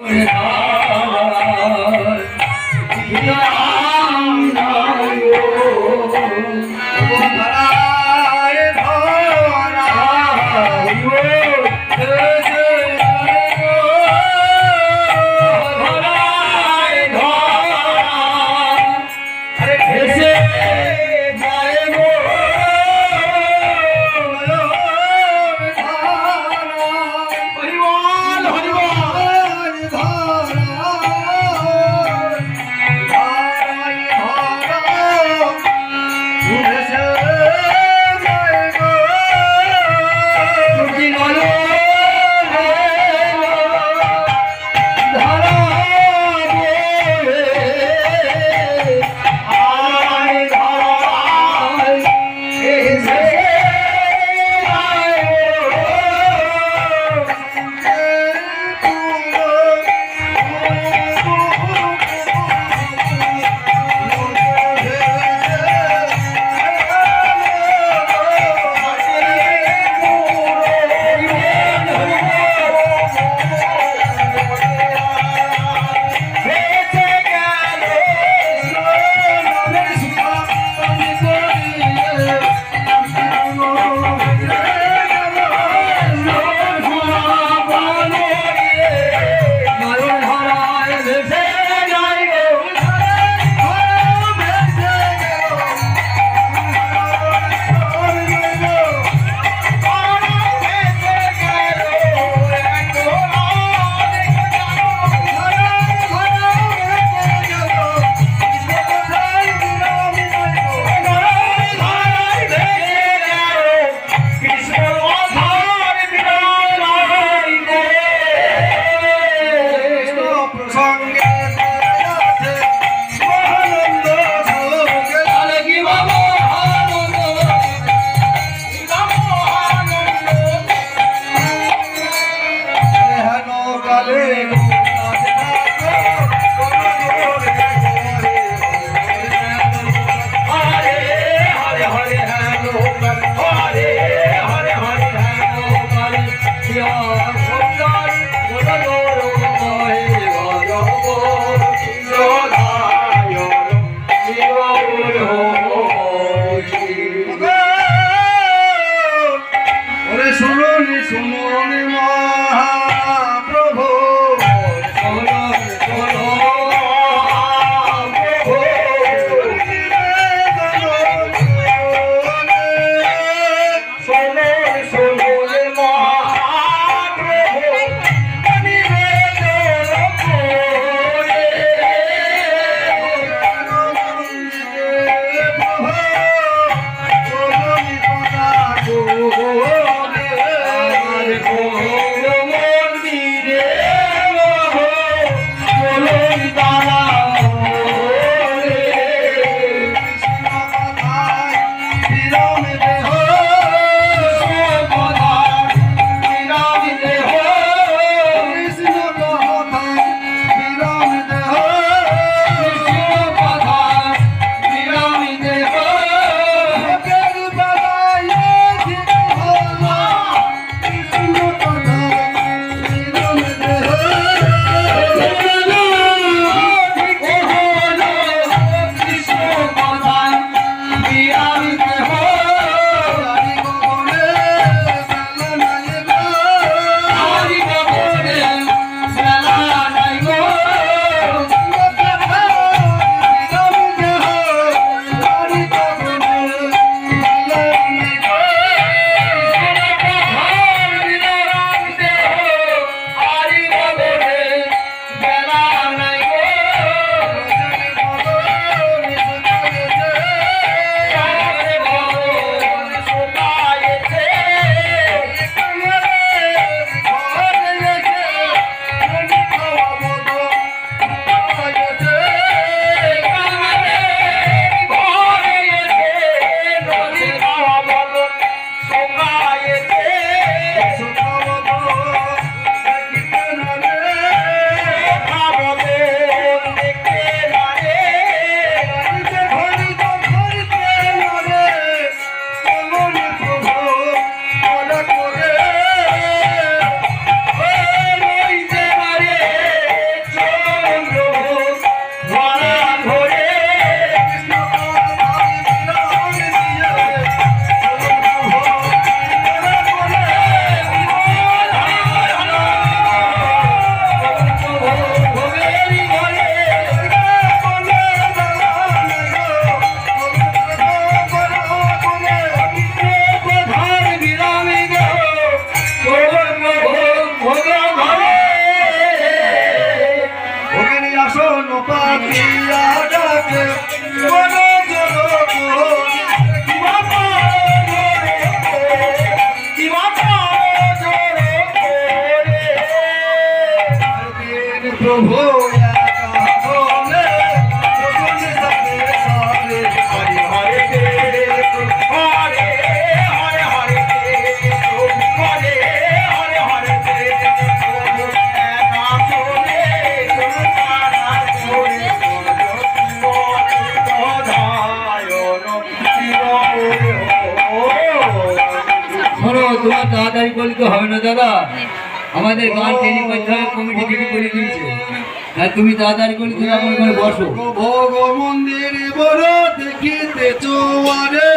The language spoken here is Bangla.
Yeah. তোমার তাড়াতাড়ি করলে তো হবে না দাদা? আমাদের গান ট্রেনিং করতে হবে কমিটি থেকে করে দিয়েছে হ্যাঁ তুমি তাড়াতাড়ি করে তুমি আমার বসো। ভোগ মন্দির বড় দেখিতে চোয়ারে।